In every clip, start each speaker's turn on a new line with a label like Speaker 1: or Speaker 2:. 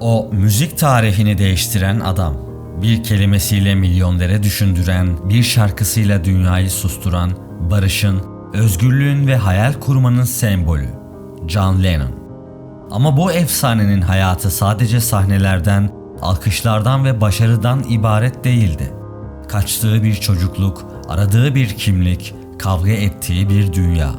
Speaker 1: O müzik tarihini değiştiren adam. Bir kelimesiyle milyonları düşündüren, bir şarkısıyla dünyayı susturan, barışın, özgürlüğün ve hayal kurmanın sembolü. John Lennon. Ama bu efsanenin hayatı sadece sahnelerden, alkışlardan ve başarıdan ibaret değildi. Kaçtığı bir çocukluk, aradığı bir kimlik, kavga ettiği bir dünya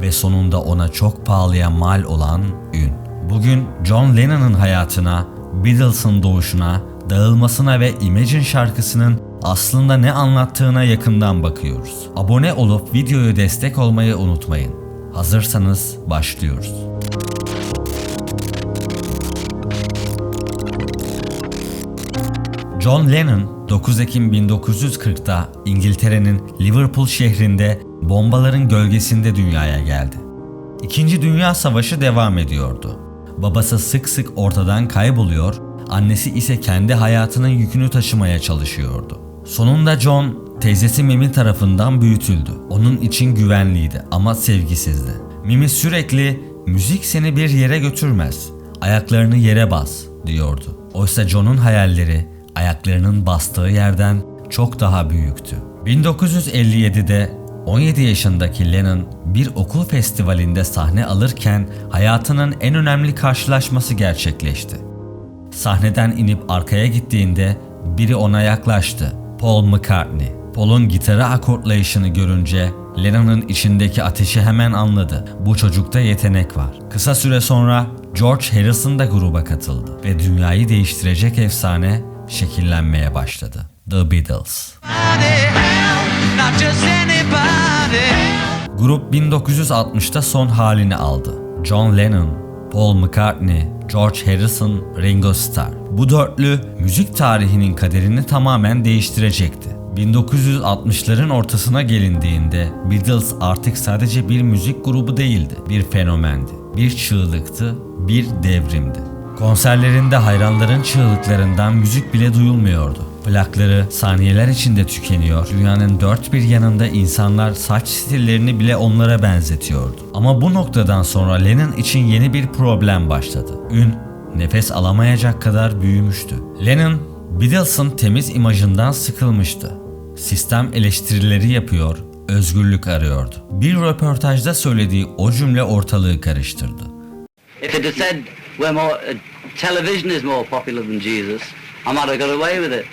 Speaker 1: ve sonunda ona çok pahalıya mal olan ün. Bugün John Lennon'ın hayatına, Beatles'ın doğuşuna, dağılmasına ve Imagine şarkısının aslında ne anlattığına yakından bakıyoruz. Abone olup videoyu destek olmayı unutmayın. Hazırsanız başlıyoruz. John Lennon 9 Ekim 1940'da İngiltere'nin Liverpool şehrinde bombaların gölgesinde dünyaya geldi. İkinci Dünya Savaşı devam ediyordu. Babası sık sık ortadan kayboluyor, annesi ise kendi hayatının yükünü taşımaya çalışıyordu. Sonunda John teyzesi Mimi tarafından büyütüldü. Onun için güvenliydi ama sevgisizdi. Mimi sürekli müzik seni bir yere götürmez, ayaklarını yere bas diyordu. Oysa John'un hayalleri ayaklarının bastığı yerden çok daha büyüktü. 1957'de 17 yaşındaki Lennon bir okul festivalinde sahne alırken hayatının en önemli karşılaşması gerçekleşti. Sahneden inip arkaya gittiğinde biri ona yaklaştı. Paul McCartney. Paul'un gitarı akortlayışını görünce Lennon'ın içindeki ateşi hemen anladı. Bu çocukta yetenek var. Kısa süre sonra George Harrison da gruba katıldı ve dünyayı değiştirecek efsane şekillenmeye başladı. The Beatles.
Speaker 2: Not just anybody.
Speaker 1: Grup 1960'ta son halini aldı. John Lennon, Paul McCartney, George Harrison, Ringo Starr. Bu dörtlü müzik tarihinin kaderini tamamen değiştirecekti. 1960'ların ortasına gelindiğinde Beatles artık sadece bir müzik grubu değildi, bir fenomendi, bir çığlıktı, bir devrimdi. Konserlerinde hayranların çığlıklarından müzik bile duyulmuyordu. Plakları saniyeler içinde tükeniyor. Dünyanın dört bir yanında insanlar saç stillerini bile onlara benzetiyordu. Ama bu noktadan sonra Lennon için yeni bir problem başladı. Ün nefes alamayacak kadar büyümüştü. Lennon Beatles'ın temiz imajından sıkılmıştı. Sistem eleştirileri yapıyor, özgürlük arıyordu. Bir röportajda söylediği o cümle ortalığı karıştırdı.
Speaker 3: If it had said we're more, uh, television is more popular than Jesus, I might have got away with it.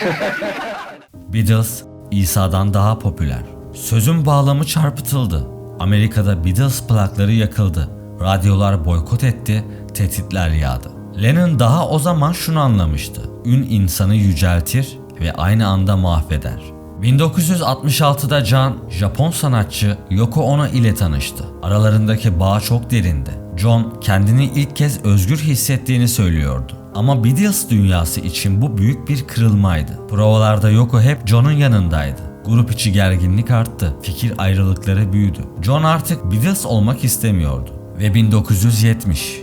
Speaker 1: Beatles İsa'dan daha popüler. Sözün bağlamı çarpıtıldı. Amerika'da Beatles plakları yakıldı. Radyolar boykot etti, tehditler yağdı. Lennon daha o zaman şunu anlamıştı. Ün insanı yüceltir ve aynı anda mahveder. 1966'da John, Japon sanatçı Yoko Ono ile tanıştı. Aralarındaki bağ çok derindi. John kendini ilk kez özgür hissettiğini söylüyordu. Ama Beatles dünyası için bu büyük bir kırılmaydı. Provalarda Yoko hep John'un yanındaydı. Grup içi gerginlik arttı, fikir ayrılıkları büyüdü. John artık Beatles olmak istemiyordu. Ve 1970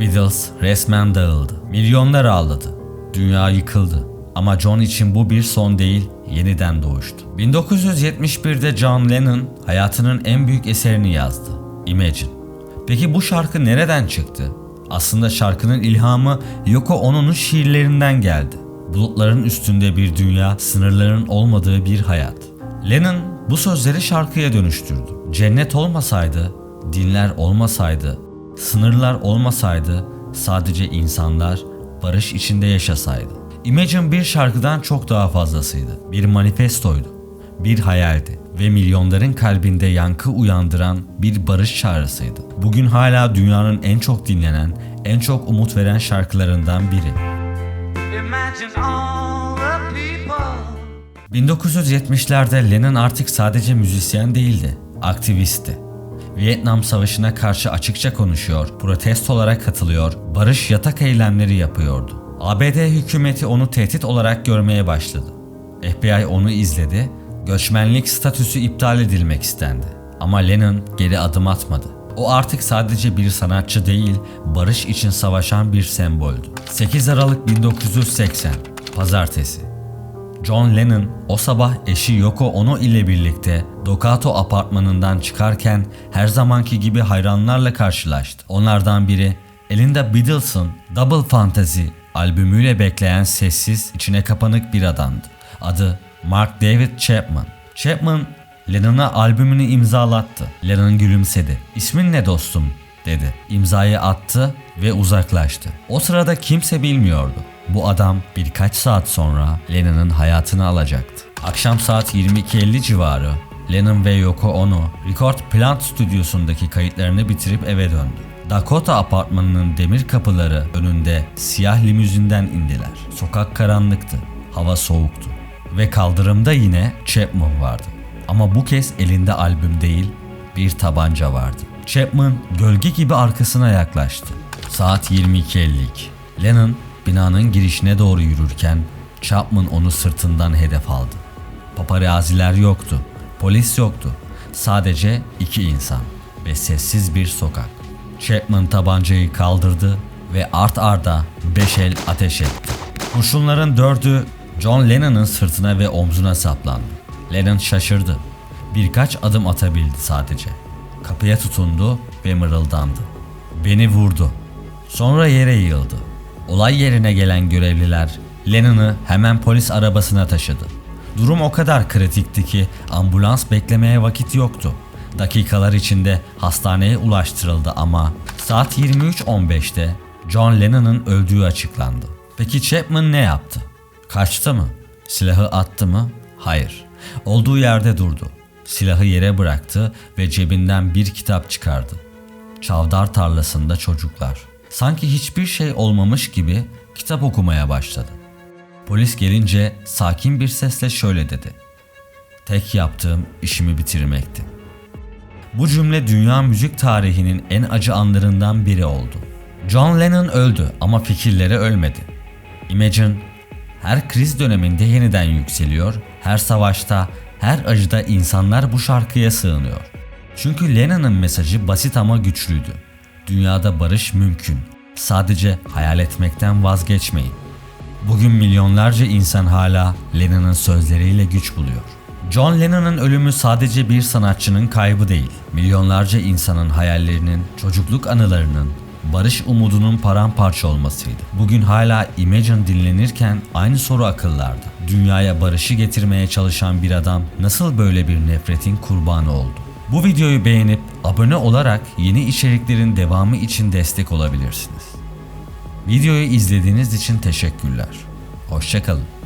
Speaker 1: Beatles resmen dağıldı. Milyonlar ağladı. Dünya yıkıldı. Ama John için bu bir son değil, yeniden doğuştu. 1971'de John Lennon hayatının en büyük eserini yazdı. Imagine. Peki bu şarkı nereden çıktı? Aslında şarkının ilhamı Yoko Ono'nun şiirlerinden geldi. Bulutların üstünde bir dünya, sınırların olmadığı bir hayat. Lennon bu sözleri şarkıya dönüştürdü. Cennet olmasaydı, dinler olmasaydı, sınırlar olmasaydı, sadece insanlar barış içinde yaşasaydı. Imagine bir şarkıdan çok daha fazlasıydı. Bir manifestoydu, bir hayaldi ve milyonların kalbinde yankı uyandıran bir barış çağrısıydı. Bugün hala dünyanın en çok dinlenen, en çok umut veren şarkılarından biri.
Speaker 2: Imagine all the people.
Speaker 1: 1970'lerde Lennon artık sadece müzisyen değildi, aktivistti. Vietnam Savaşı'na karşı açıkça konuşuyor, protestolara katılıyor, barış yatak eylemleri yapıyordu. ABD hükümeti onu tehdit olarak görmeye başladı. FBI onu izledi, göçmenlik statüsü iptal edilmek istendi. Ama Lennon geri adım atmadı. O artık sadece bir sanatçı değil, barış için savaşan bir semboldü. 8 Aralık 1980, Pazartesi. John Lennon o sabah eşi Yoko Ono ile birlikte Dokato apartmanından çıkarken her zamanki gibi hayranlarla karşılaştı. Onlardan biri Elinde Beatles'ın Double Fantasy albümüyle bekleyen sessiz, içine kapanık bir adamdı. Adı Mark David Chapman. Chapman Lennon'a albümünü imzalattı. Lennon gülümsedi. İsmin ne dostum? dedi. İmzayı attı ve uzaklaştı. O sırada kimse bilmiyordu. Bu adam birkaç saat sonra Lennon'ın hayatını alacaktı. Akşam saat 22.50 civarı Lennon ve Yoko Ono Record Plant stüdyosundaki kayıtlarını bitirip eve döndü. Dakota apartmanının demir kapıları önünde siyah limuzinden indiler. Sokak karanlıktı, hava soğuktu ve kaldırımda yine Chapman vardı. Ama bu kez elinde albüm değil, bir tabanca vardı. Chapman gölge gibi arkasına yaklaştı. Saat 22.52. Lennon binanın girişine doğru yürürken Chapman onu sırtından hedef aldı. Paparaziler yoktu, polis yoktu. Sadece iki insan ve sessiz bir sokak. Chapman tabancayı kaldırdı ve art arda beş el ateş etti. Kurşunların dördü John Lennon'ın sırtına ve omzuna saplandı. Lennon şaşırdı. Birkaç adım atabildi sadece. Kapıya tutundu ve mırıldandı. Beni vurdu. Sonra yere yığıldı. Olay yerine gelen görevliler Lennon'ı hemen polis arabasına taşıdı. Durum o kadar kritikti ki ambulans beklemeye vakit yoktu. Dakikalar içinde hastaneye ulaştırıldı ama saat 23.15'te John Lennon'ın öldüğü açıklandı. Peki Chapman ne yaptı? Kaçtı mı? Silahı attı mı? Hayır. Olduğu yerde durdu. Silahı yere bıraktı ve cebinden bir kitap çıkardı. Çavdar tarlasında çocuklar. Sanki hiçbir şey olmamış gibi kitap okumaya başladı. Polis gelince sakin bir sesle şöyle dedi. Tek yaptığım işimi bitirmekti. Bu cümle dünya müzik tarihinin en acı anlarından biri oldu. John Lennon öldü ama fikirleri ölmedi. Imagine her kriz döneminde yeniden yükseliyor, her savaşta, her acıda insanlar bu şarkıya sığınıyor. Çünkü Lennon'ın mesajı basit ama güçlüydü. Dünyada barış mümkün. Sadece hayal etmekten vazgeçmeyin. Bugün milyonlarca insan hala Lennon'ın sözleriyle güç buluyor. John Lennon'ın ölümü sadece bir sanatçının kaybı değil. Milyonlarca insanın hayallerinin, çocukluk anılarının, barış umudunun paramparça olmasıydı. Bugün hala Imagine dinlenirken aynı soru akıllarda. Dünyaya barışı getirmeye çalışan bir adam nasıl böyle bir nefretin kurbanı oldu? Bu videoyu beğenip abone olarak yeni içeriklerin devamı için destek olabilirsiniz. Videoyu izlediğiniz için teşekkürler. Hoşçakalın.